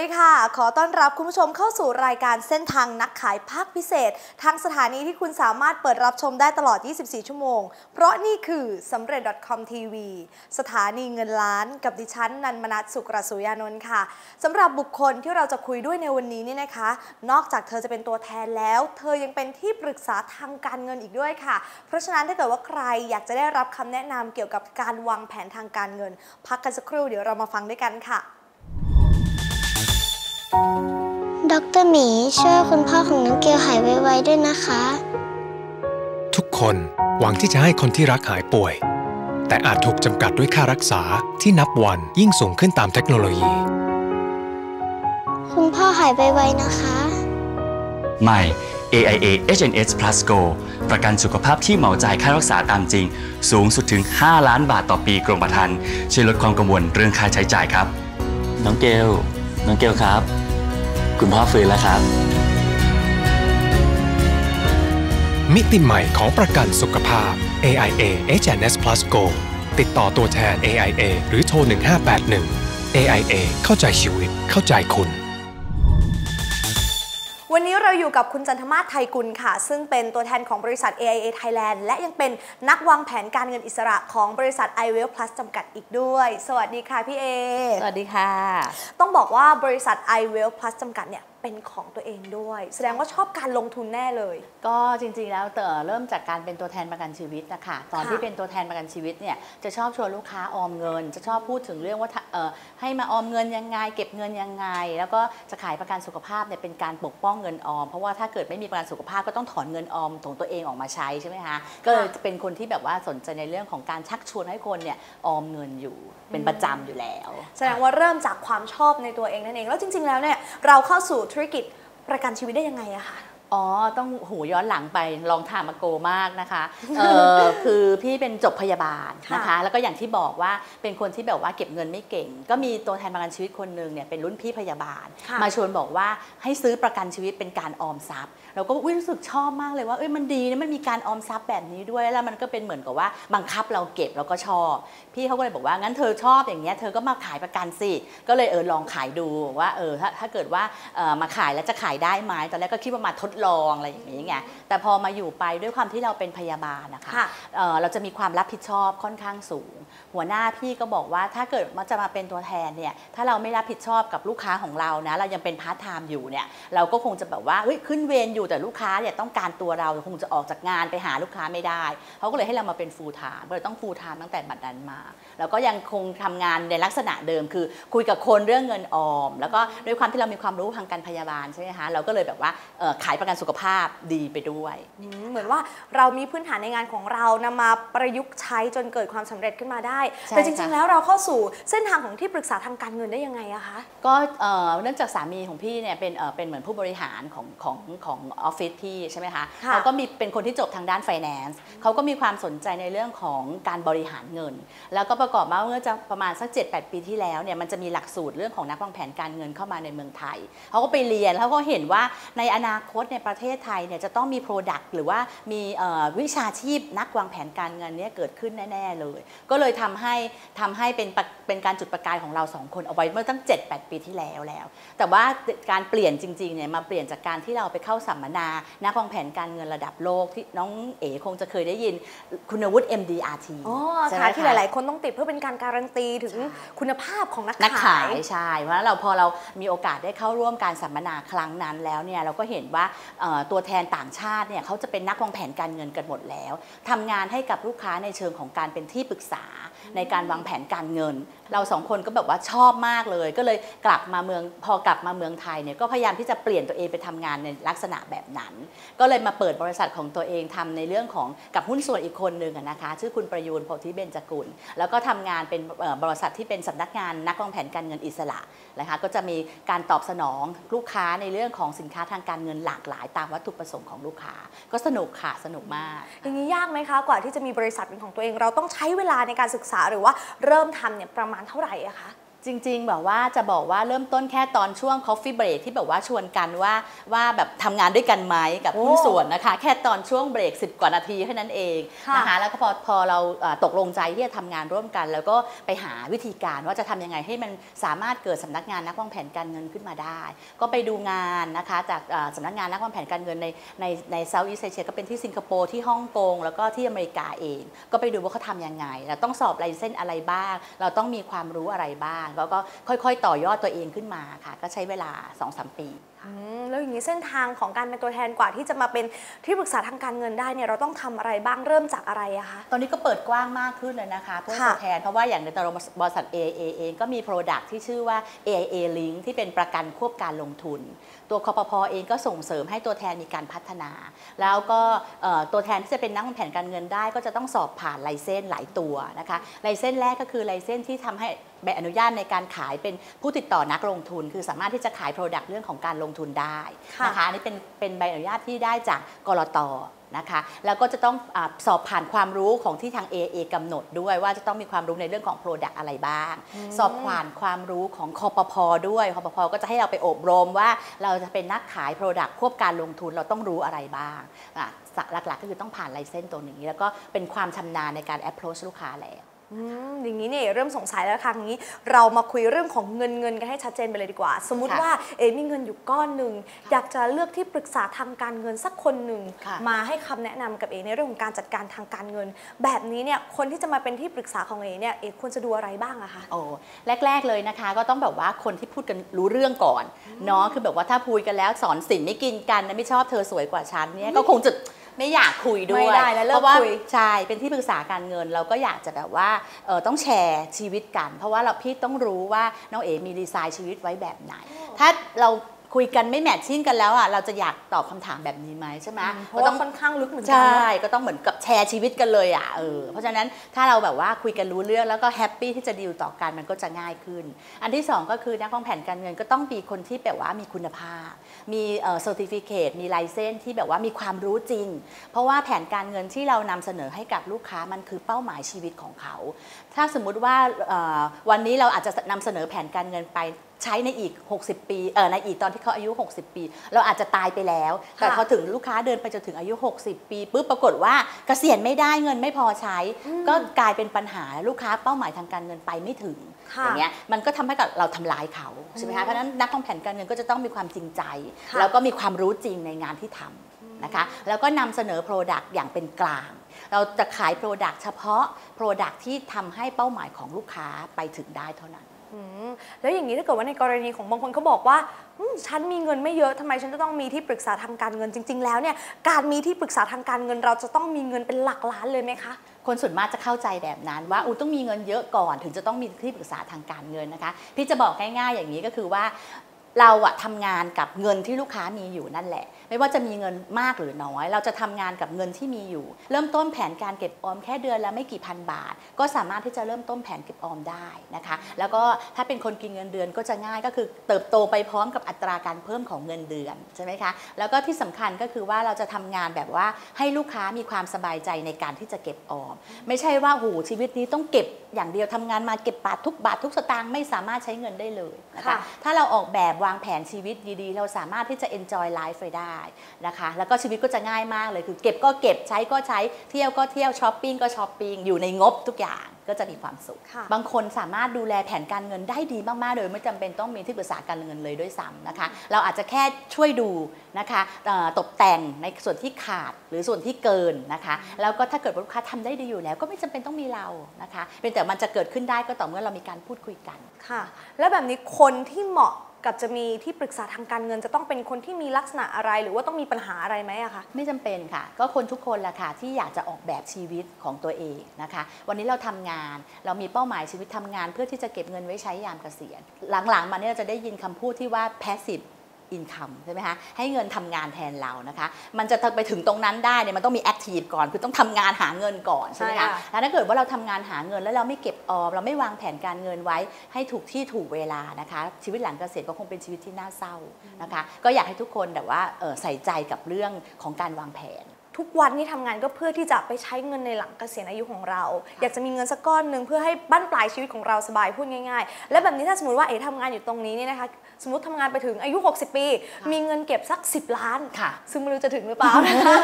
ดีค่ะ ขอต้อนรับคุณผู้ชมเข้าสู่รายการเส้นทางนักขายภาคพิเศษ ทางสถานีที่คุณสามารถเปิดรับชมได้ตลอด 24 ชั่วโมง เพราะนี่คือสำเร็จ .com TV สถานีเงินล้านกับดิฉันนันมนัสสุกรสุยานนท์ค่ะสำหรับบุคคลที่เราจะคุยด้วยในวันนี้นี่นะคะ นอกจากเธอจะเป็นตัวแทนแล้ว เธอยังเป็นที่ปรึกษาทางการเงินอีกด้วยค่ะ เพราะฉะนั้นถ้าเกิดว่าใครอยากจะได้รับคำแนะนำเกี่ยวกับการวางแผนทางการเงิน พักกันสักครู่เดี๋ยวเรามาฟังด้วยกันค่ะ ดรหมีช่วยคุณพ่อของน้องเกลหายไวๆด้วยนะคะ ทุกคนหวังที่จะให้คนที่รักหายป่วย แต่อาจถูกจำกัดด้วยค่ารักษาที่นับวันยิ่งสูงขึ้นตามเทคโนโลยี คุณพ่อหายไวๆนะคะ ใหม่ AIA HNS Plus Go ประกันสุขภาพที่เหมาจ่ายค่ารักษาตามจริง สูงสุดถึง 5 ล้านบาทต่อปีกรมธรรม์ช่วยลดความกังวลเรื่องค่าใช้จ่ายครับ น้องเกลน้องเกลครับ คุณพ่อฟื้นแล้วครับ มิติใหม่ของประกันสุขภาพ AIA HNS Plus Go ติดต่อตัวแทน AIA หรือโทร 1581 AIA เข้าใจชีวิต เข้าใจคุณ วันนี้เราอยู่กับคุณจันทมาศไทยกุลค่ะ ซึ่งเป็นตัวแทนของบริษัท AIA Thailand และยังเป็นนักวางแผนการเงินอิสระของบริษัท i w e l l Plus จำกัดอีกด้วย สวัสดีค่ะพี่เอ สวัสดีค่ะ ต้องบอกว่าบริษัท i w e l l Plus จำกัดเนี่ย เป็นของตัวเองด้วย แสดงว่าชอบการลงทุนแน่เลย ก็จริงๆแล้วเต๋อเริ่มจากการเป็นตัวแทนประกันชีวิตนะคะตอนค่ะที่เป็นตัวแทนประกันชีวิตเนี่ยจะชอบชวนลูกค้าออมเงิน จะชอบพูดถึงเรื่องว่าถ้าเอ่อให้มาออมเงินยังไง เก็บเงินยังไง แล้วก็จะขายประกันสุขภาพเนี่ยเป็นการปกป้องเงินออม เพราะว่าถ้าเกิดไม่มีประกันสุขภาพก็ต้องถอนเงินออมของตัวเองออกมาใช้ใช่ไหมคะก็เลยเป็นคนที่แบบว่าสนใจในเรื่องของการชักชวนให้คนเนี่ยออมเงินอยู่เป็นประจำอยู่แล้ว แสดงว่าเริ่มจากความชอบในตัวเองนั่นเองแล้วจริง ๆแล้วเนี่ยเราเข้าสู่ธุรกิจประกันชีวิตได้ยังไงอะคะ อ๋อ ต้องหูย้อนหลังไปลองถามมาโกมากนะคะเออคือพี่เป็นจบพยาบาลนะคะค่ะแล้วก็อย่างที่บอกว่าเป็นคนที่แบบว่าเก็บเงินไม่เก่ง ก็มีตัวแทนประกันชีวิตคนหนึ่งเนี่ยเป็นรุ่นพี่พยาบาลค่ะมาชวนบอกว่าให้ซื้อประกันชีวิตเป็นการออมทรัพย์ เราก็อุ๊ยรู้สึกชอบมากเลยว่าเอ้ยมันดีนะมันมีการออมทรัพย์แบบนี้ด้วยแล้วมันก็เป็นเหมือนกับว่าบังคับเราเก็บเราก็ชอบ พี่เขาก็เลยบอกว่างั้นเธอชอบอย่างเงี้ยเธอก็มาขายประกันสิก็เลยเออลองขายดูว่าเออถ้าถ้าเกิดว่าเออมาขายแล้วจะขายได้ไหมตอนแรกก็คิดว่ามาทดลองอะไรอย่างนี้ไงแต่พอมาอยู่ไปด้วยความที่เราเป็นพยาบาลนะคะค่ะเอ่อเราจะมีความรับผิดชอบค่อนข้างสูง หัวหน้าพี่ก็บอกว่าถ้าเกิดมันจะมาเป็นตัวแทนเนี่ยถ้าเราไม่รับผิดชอบกับลูกค้าของเรานะเรายังเป็นพาร์ทไทม์อยู่เนี่ยเราก็คงจะแบบว่าเฮ้ยขึ้นเวรอยู่แต่ลูกค้าเนี่ยต้องการตัวเราคงจะออกจากงานไปหาลูกค้าไม่ได้เขาก็เลยให้เรามาเป็นฟูลไทม์ก็เลยต้องฟูลไทม์ตั้งแต่บัดนั้นมา แล้วก็ยังคงทำงานในลักษณะเดิมคือ คุยกับคนเรื่องเงินออม แล้วก็ด้วยความที่เรามีความรู้ทางการพยาบาลใช่ไหมคะเราก็เลยแบบว่าเอ่อขายประกันสุขภาพดีไปด้วยอืมเหมือนว่าเรามีพื้นฐานในงานของเรานำมาประยุกต์ใช้จนเกิดความสำเร็จขึ้นมาได้ใช่แต่จริงค่ะๆแล้วเราเข้าสู่เส้นทางของที่ปรึกษาทางการเงินได้ยังไงอะคะ ก็เอ่อเนื่องจากสามีของพี่เนี่ยเป็นเอ่อเป็นเหมือนผู้บริหารของของของออฟฟิศพี่ใช่ไหมคะค่ะเขาก็มีเป็นคนที่จบทางด้าน finance เขาก็มีความสนใจในเรื่องของการบริหารเงิน แล้วก็ประกอบมาเมื่อจะประมาณสัก 7-8 ปีที่แล้วเนี่ยมันจะมีหลักสูตรเรื่องของนักวางแผนการเงินเข้ามาในเมืองไทยเขาก็ไปเรียนแล้วก็เห็นว่าในอนาคตในประเทศไทยเนี่ยจะต้องมี Product หรือว่ามีเอ่อวิชาชีพนักวางแผนการเงินเนี่ยเกิดขึ้นแน่ ๆ เลย ก็เลยทำให้ทำให้เป็นปะเป็นการจุดประกายของเราสองคนเอาไว้เมื่อตั้ง 7-8 ปีที่แล้วแล้ว แต่ว่าการเปลี่ยนจริงๆเนี่ยมาเปลี่ยนจากการที่เราไปเข้าสัมมนา นักวางแผนการเงินระดับโลกที่น้องเอ๋คงจะเคยได้ยินคุณวุฒิ MDRT อ๋อใช่ไหมค่ะที่หคะลาย ๆ คนต้องติดเพื่อเป็นการการันตีถึงคุณภาพของนักนักขาขายยใช่เพราะฉะนั้นเราพอเรามีโอกาสได้เข้าร่วมการสัมมนาครั้งนั้นแล้วเนี่ยเราก็เห็นว่าเอ่อตัวแทนต่างชาติเนี่ยเขาจะเป็นนักวางแผนการเงินกันหมดแล้วทำงานให้กับลูกค้าในเชิงของการเป็นที่ปรึกษาในการวางแผนการเงิน เราสองคนก็แบบว่าชอบมากเลย ก็เลยกลับมาเมืองพอกลับมาเมืองไทยเนี่ยก็พยายามที่จะเปลี่ยนตัวเองไปทำงานในลักษณะแบบนั้น ก็เลยมาเปิดบริษัทของตัวเองทำในเรื่องของกับหุ้นส่วนอีกคนหนึ่งนะคะ ชื่อคุณประยูนโพธิเบญจกุล แล้วก็ทำงานเป็นบริษัทที่เป็นสำนักงานนักวางแผนการเงินอิสระนะคะก็จะมีการตอบสนองลูกค้าในเรื่องของสินค้าทางการเงินหลากหลาย ตามวัตถุประสงค์ของลูกค้า ก็สนุกค่ะสนุกมาก อย่างนี้ยากไหมคะกว่าที่จะมีบริษัทเป็นของตัวเอง เราต้องใช้เวลาในการศึกษาหรือว่าเริ่มทำเนี่ยประมาณเท่าไหร่อะคะ จริงๆแบบว่าจะบอกว่าเริ่มต้นแค่ตอนช่วง Coffee Break ที่แบบว่าชวนกันว่าว่าแบบทำงานด้วยกันไหมกับโอ้หุ้นส่วนนะคะ แค่ตอนช่วงเบรก 10 กว่านาทีแค่นั้นเองค่ะนะคะแล้วก็พอพอเราเอ่อตกลงใจที่จะทำงานร่วมกัน แล้วก็ไปหาวิธีการว่าจะทำยังไงให้มันสามารถเกิดสำนักงานนักวางแผนการเงินขึ้นมาได้ ก็ไปดูงานนะคะจากเอ่อสำนักงานนักวางแผนการเงินในในในเซาท์อีสเอเชียก็เป็นที่สิงคโปร์ที่ฮ่องกงแล้วก็ที่อเมริกาเอง ก็ไปดูว่าเขาทำยังไงเราต้องสอบไลเซนส์อะไรบ้าง เราต้องมีความรู้อะไรบ้างเขาก็ค่อย ๆ ต่อยอดตัวเองขึ้นมาค่ะ ก็ใช้เวลา 2-3 ปี แล้วอย่างนี้เส้นทางของการเป็นตัวแทนกว่าที่จะมาเป็นที่ปรึกษาทางการเงินได้เนี่ยเราต้องทำอะไรบ้างเริ่มจากอะไรอะคะตอนนี้ก็เปิดกว้างมากขึ้นเลยนะคะเพื่อตัวแทนเพราะว่าอย่างในตัวบริษัท AIA เองก็มี Product ที่ชื่อว่า AIA Link ที่เป็นประกันควบการลงทุน ตัวคอปพอเองก็ส่งเสริมให้ตัวแทนมีการพัฒนา แล้วก็ตัวแทนที่จะเป็นนักวางแผนการเงินได้ ก็จะต้องสอบผ่านไลเซนส์หลายตัวนะคะไลเซนส์แรกก็คือไลเซนส์ที่ทำให้ใบอนุญาตในการขายเป็นผู้ติดต่อนักลงทุน คือสามารถที่จะขาย Product เรื่องของการลงทุนได้ค่ะนะคะอันนี้เป็นเป็นใบอนุญาตที่ได้จากกรตนะคะแล้วก็จะต้องอาสอบผ่านความรู้ของที่ทาง AA กำหนดด้วยว่าจะต้องมีความรู้ในเรื่องของ Product อะไรบ้าง สอบผ่านความรู้ของคอปพด้วยคอปพก็จะให้เราไปอบรมว่าเราจะเป็นนักขาย Product ควบการลงทุนเราต้องรู้อะไรบ้างอะหลักๆก็คือต้องผ่านไลเซนส์ตัวนี้ แล้วก็เป็นความชำนาญในการ approach ลูกค้าแล้ว อืมอย่างนี้เนี่ยเริ่มสงสัยแล้วค่ะอย่างนี้ เรามาคุยเรื่องของเงินเงินกันให้ชัดเจนไปเลยดีกว่า สมมุติค่ะว่าเอมีเงินอยู่ก้อนหนึ่งอยากจะเลือกที่ปรึกษาทางการเงินสักคนหนึ่งค่ะมาให้คำแนะนำกับเอในเรื่องของการจัดการทางการเงิน แบบนี้เนี่ยคนที่จะมาเป็นที่ปรึกษาของเอเนี่ยเอควรจะดูอะไรบ้างอะคะโอ้แรก ๆเลยนะคะ ก็ต้องแบบว่าคนที่พูดกันรู้เรื่องก่อนเนาะคือแบบว่าถ้าพูดกันแล้วสอนสินไม่กินกันนะไม่ชอบเธอสวยกว่าฉันเนี่ยก็คงจะ ไม่อยากคุยด้วยไม่ได้แล้วเลิกเพราะว่าคุยใช่เป็นที่ปรึกษาการเงิน เราก็อยากจะแบบว่าเออต้องแชร์ชีวิตกัน เพราะว่าเราพี่ต้องรู้ว่าน้องเอ๋มีดีไซน์ชีวิตไว้แบบไหน ถ้าเรา คุยกันไม่แมทชิ่งกันแล้วอะเราจะอยากตอบคำถามแบบนี้ไหมใช่ไหมเพราะว่าค่อนข้างลึกเหมือนกัใช่เนอะก็ต้องเหมือนกับแชร์ชีวิตกันเลยอะเออเพราะฉะนั้นถ้าเราแบบว่าคุยกันรู้เรื่องแล้วก็แฮปปี้ที่จะดีลต่อกันมันก็จะง่ายขึ้น อันที่สองก็คือนักวางแผนการเงินก็ต้องมีคนที่แบบว่ามีคุณภาพ มีเอ่อ certificate มีไลเซนที่แบบว่ามีความรู้จริง เพราะว่าแผนการเงินที่เรานำเสนอให้กับลูกค้ามันคือเป้าหมายชีวิตของเขาถ้าสมมุติว่าเอ่อวันนี้เราอาจจะนำเสนอแผนการเงินไปใช้ในอีก 60 ปีเออในอีกตอนที่เขาอายุ 60 ปี เราอาจจะตายไปแล้ว แต่ค่ะพอถึงลูกค้าเดินไปจนถึงอายุ 60 ปีปุ๊บปรากฏว่าเกษียณไม่ได้เงินไม่พอใช้ ก็กลายเป็นปัญหาลูกค้าเป้าหมายทางการเงินไปไม่ถึงค่ะอย่างเงี้ยมันก็ทำให้กับเราทำลายเขาใช่ไหมคะเพราะฉะนั้นนักวางแผนการเงินก็จะต้องมีความจริงใจค่ะแล้วก็มีความรู้จริงในงานที่ทำ นะคะ แล้วก็นำเสนอ Product อย่างเป็นกลาง เราจะขาย Product เฉพาะ Product ที่ทำให้เป้าหมายของลูกค้าไปถึงได้เท่านั้นอืมแล้วอย่างนี้ถ้าเกิดว่าในกรณีของบางคนเขาบอกว่าอืมฉันมีเงินไม่เยอะทำไมฉันจะต้องมีที่ปรึกษาทางการเงินจริง ๆ แล้วเนี่ยการมีที่ปรึกษาทางการเงินเราจะต้องมีเงินเป็นหลักล้านเลยไหมคะคนส่วนมากจะเข้าใจแบบนั้นว่าอูต้องมีเงินเยอะก่อน ถึงจะต้องมีที่ปรึกษาทางการเงินนะคะ พี่จะบอกง่ายๆอย่างนี้ก็คือว่า เราอะทำงานกับเงินที่ลูกค้ามีอยู่นั่นแหละ ไม่ว่าจะมีเงินมากหรือน้อย เราจะทำงานกับเงินที่มีอยู่ เริ่มต้นแผนการเก็บออมแค่เดือนละไม่กี่พันบาท ก็สามารถที่จะเริ่มต้นแผนเก็บออมได้นะคะ แล้วก็ถ้าเป็นคนกินเงินเดือนก็จะง่ายก็คือเติบโตไปพร้อมกับอัตราการเพิ่มของเงินเดือนใช่ไหมคะแล้วก็ที่สำคัญก็คือว่าเราจะทำงานแบบว่าให้ลูกค้ามีความสบายใจในการที่จะเก็บออม ไม่ใช่ว่าโหชีวิตนี้ต้องเก็บอย่างเดียวทำงานมาเก็บบาททุกบาททุกสตางค์ไม่สามารถใช้เงินได้เลยนะคะค่ะถ้าเราออกแบบวางแผนชีวิตดีๆ เราสามารถที่จะ enjoy life ไปได้นะคะ แล้วก็ชีวิตก็จะง่ายมากเลย คือเก็บก็เก็บใช้ก็ใช้เที่ยวก็เที่ยวช้อปปิ้งก็ช้อปปิ้งอยู่ในงบทุกอย่างก็จะมีความสุขค่ะบางคนสามารถดูแลแผนการเงินได้ดีมากๆ โดยไม่จำเป็นต้องมีที่ปรึกษาการเงินเลยด้วยซ้ำนะคะ เราอาจจะแค่ช่วยดูนะคะเอ่อตกแต่งในส่วนที่ขาดหรือส่วนที่เกินนะคะ แล้วก็ถ้าเกิดว่าลูกค้าทำได้ดีอยู่แล้ว ก็ไม่จำเป็นต้องมีเรานะคะ เป็นแต่มันจะเกิดขึ้นได้ก็ต่อเมื่อเรามีการพูดคุยกัน ค่ะ แล้วแบบนี้คนที่เหมาะ กับจะมีที่ปรึกษาทางการเงินจะต้องเป็นคนที่มีลักษณะอะไร หรือว่าต้องมีปัญหาอะไรไหมอะคะไม่จำเป็นค่ะ ก็คนทุกคนแหละค่ะที่อยากจะออกแบบชีวิตของตัวเองนะคะ วันนี้เราทำงานเรามีเป้าหมายชีวิตทำงาน เพื่อที่จะเก็บเงินไว้ใช้ยามเกษียณหลังๆมาเนี่ยเราจะได้ยินคำพูดที่ว่า passive income ใช่ไหมคะให้เงินทำงานแทนเรานะคะ มันจะไปถึงตรงนั้นได้เนี่ยมันต้องมี active ก่อน คือต้องทำงานหาเงินก่อนใช่ไหมใช่คะค่ะแล้วถ้าเกิดว่าเราทำงานหาเงินแล้วเราไม่เก็บออมเราไม่วางแผนการเงินไว้ให้ถูกที่ถูกเวลานะคะ ชีวิตหลังเกษียณก็คงเป็นชีวิตที่น่าเศร้านะคะ ก็อยากให้ทุกคนแบบว่าเอ่อใส่ใจกับเรื่องของการวางแผน ทุกวันที่ทำงานก็เพื่อที่จะไปใช้เงินในหลังเกษียณอายุของเรา อยากจะมีเงินสักก้อนหนึ่งเพื่อให้บั้นปลายชีวิตของเราสบายพูดง่าย ๆ และแบบนี้ถ้าสมมติว่าเอ๋ทำงานอยู่ตรงนี้เนี่ยนะคะสมมติทำงานไปถึงอายุ 60 ปี มีเงินเก็บสัก 10 ล้านค่ะซึ่งไม่รู้จะถึงหรือเปล่านะคะ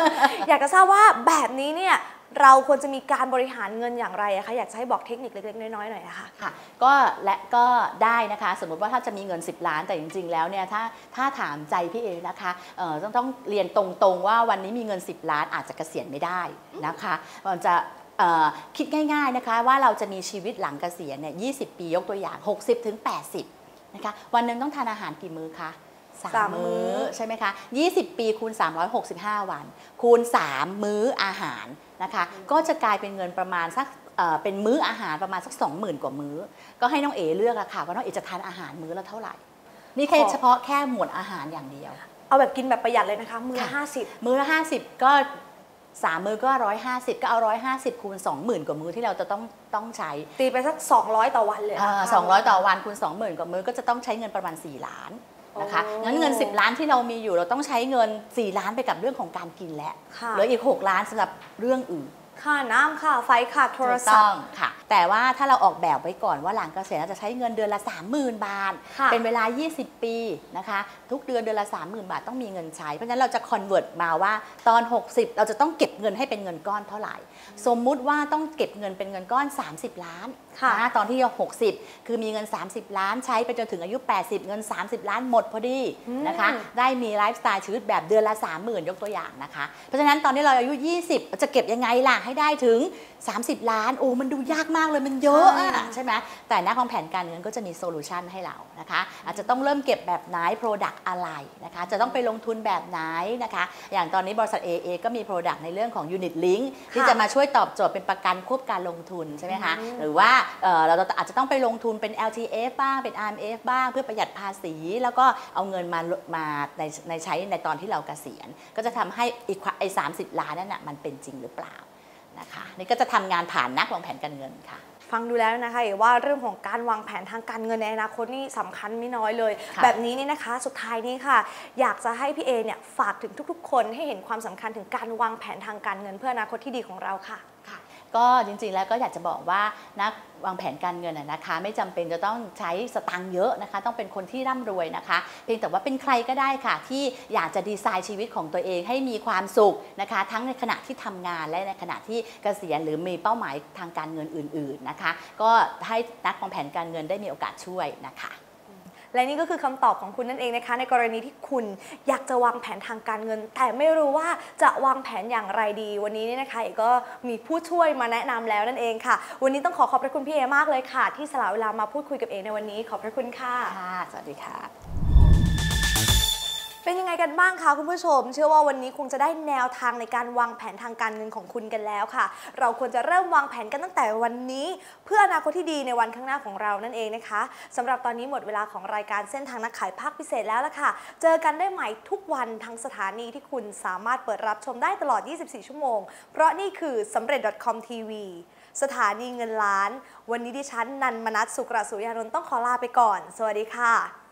อยากจะทราบว่าแบบนี้เนี่ย เราควรจะมีการบริหารเงินอย่างไรอะคะอยากจะให้บอกเทคนิคเล็กๆน้อยๆหน่อยอะค่ะค่ะก็และก็ได้นะคะ สมมติว่าถ้าจะมีเงิน 10 ล้านแต่จริง ๆ แล้วเนี่ยถ้าถ้าถามใจพี่เอนะคะเอ่อต้องต้องเรียนตรงๆว่าวันนี้มีเงิน 10 ล้านอาจจะเกษียณไม่ได้นะคะมันจะคิดง่ายๆนะคะว่าเราจะมีชีวิตหลังเกษียณเนี่ย20 ปียกตัวอย่าง 60ถึง80นะคะวันหนึ่งต้องทานอาหารกี่มื้อคะ สามสามมื้มื้ออใช่ไหมคะ20 ปีคูณ 365 วัน คูณ 3 มื้ออาหารนะคะ ก็จะกลายเป็นเงินประมาณสักเอ่อเป็นมื้ออาหารประมาณสัก 20,000 กว่ามื้อ ก็ให้น้องเอ๋เลือกอะค่ะว่าน้องเอ๋จะทานอาหารมื้อละเท่าไหร่ นี่แค่ขอเฉพาะแค่หมวดอาหารอย่างเดียว เอาแบบกินแบบประหยัดเลยนะคะ มือละค่ะห้าสิบมื้อละ50ก็3มื้อก็150ก็เอา150คูณ20,000กว่ามื้อที่เราจะต้องต้องใช้ ตีไปสัก200ต่อวันเลยอ่านะคะ200ต่อวันคูณ20,000กว่ามื้อก็จะต้องใช้เงินประมาณ4ล้าน นะคะโอ้งั้นเงิน 10 ล้านที่เรามีอยู่เราต้องใช้เงิน 4 ล้านไปกับเรื่องของการกินแล้วค่ะเหลืออีก 6 ล้านสำหรับเรื่องอื่น ค่าน้ำค่าไฟค่าโทรถูกศัพต้องท์ค่ะ แต่ว่าถ้าเราออกแบบไว้ก่อนว่าหลังเกษียณเราจะใช้เงินเดือนละ 30,000 บาทค่ะเป็นเวลา 20 ปีนะคะ ทุกเดือนเดือนละ 30,000 บาทต้องมีเงินใช้ เพราะฉะนั้นเราจะคอนเวิร์ตมาว่าตอน 60 เราจะต้องเก็บเงินให้เป็นเงินก้อนเท่าไหร่ สมมุติว่าต้องเก็บเงินเป็นเงินก้อน 30 ล้านค่ะนะตอนที่เรา60 คือมีเงิน 30 ล้านใช้ไปจนถึงอายุ 80 เงิน 30 ล้านหมดพอดีนะคะได้มีไลฟ์สไตล์ชีวิตแบบเดือนละ 30,000 ยกตัวอย่างนะคะ เพราะฉะนั้นตอนนี้เราอายุ 20เราจะเก็บยังไงล่ะให้ได้ถึง 30 ล้าน โอ้ มันดูยากมากเลย มันเยอะอะใช่ใช่ไหมแต่นักวางแผนการเงินก็จะมีโซลูชันให้เรานะคะ อาจจะต้องเริ่มเก็บแบบไหน Product อะไรนะคะ จะต้องไปลงทุนแบบไหนนะคะ อย่างตอนนี้บริษัท AA ก็มี Product ในเรื่องของ Unit Link ที่จะมาช่วยตอบโจทย์เป็นประกันควบการลงทุนใช่ไหมคะ หรือว่าเอ่อเราอาจจะต้องไปลงทุนเป็น LTF บ้าง เป็น RMF บ้างเพื่อประหยัดภาษี แล้วก็เอาเงินมามาในในใช้ในตอนที่เราเกษียณ ก็จะทำให้อีกไอ้สาล้านนั่นน่ะมันเป็นจริงหรือเปล่า นะคะนี่ก็จะทำงานผ่านนักวางแผนการเงินค่ะ ฟังดูแล้วนะคะเอ๋ว่าเรื่องของการวางแผนทางการเงินในอนาคตนี่สำคัญไม่น้อยเลยค่ะแบบนี้นี่นะคะสุดท้ายนี้ค่ะ อยากจะให้พี่เอเนี่ยฝากถึงทุกๆ คนให้เห็นความสำคัญถึงการวางแผนทางการเงินเพื่ออนาคตที่ดีของเราค่ะค่ะ ก็จริงๆแล้วก็อยากจะบอกว่านักวางแผนการเงินนะคะ ไม่จำเป็นจะต้องใช้สตังค์เยอะนะคะ ต้องเป็นคนที่ร่ำรวยนะคะ เพียงแต่ว่าเป็นใครก็ได้ค่ะ ที่อยากจะดีไซน์ชีวิตของตัวเองให้มีความสุขนะคะ ทั้งในขณะที่ทำงานและในขณะที่เกษียณหรือมีเป้าหมายทางการเงินอื่น ๆนะคะ ก็ให้นักวางแผนการเงินได้มีโอกาสช่วยนะคะ และนี่ก็คือคำตอบของคุณนั่นเองนะคะ ในกรณีที่คุณอยากจะวางแผนทางการเงิน แต่ไม่รู้ว่าจะวางแผนอย่างไรดี วันนี้นี่นะคะเอกก็มีผู้ช่วยมาแนะนำแล้วนั่นเองค่ะ วันนี้ต้องขอขอบพระคุณพี่เอมากเลยค่ะ ที่สละเวลามาพูดคุยกับเอในวันนี้ขอบพระคุณค่ะค่ะสวัสดีค่ะ เป็นยังไงกันบ้างคะคุณผู้ชม เชื่อว่าวันนี้คงจะได้แนวทางในการวางแผนทางการเงินของคุณกันแล้วค่ะ เราควรจะเริ่มวางแผนกันตั้งแต่วันนี้ เพื่ออนาคตที่ดีในวันข้างหน้าของเรานั่นเองนะคะสำหรับตอนนี้หมดเวลาของรายการเส้นทางนักขายภาคพิเศษแล้วละค่ะ เจอกันได้ใหม่ทุกวันทั้งสถานีที่คุณสามารถเปิดรับชมได้ตลอด 24 ชั่วโมง เพราะนี่คือสำเร็จ .com TV สถานีเงินล้าน วันนี้ดิฉันนันมนัสสุกระสุยานนท์ต้องขอลาไปก่อน สวัสดีค่ะ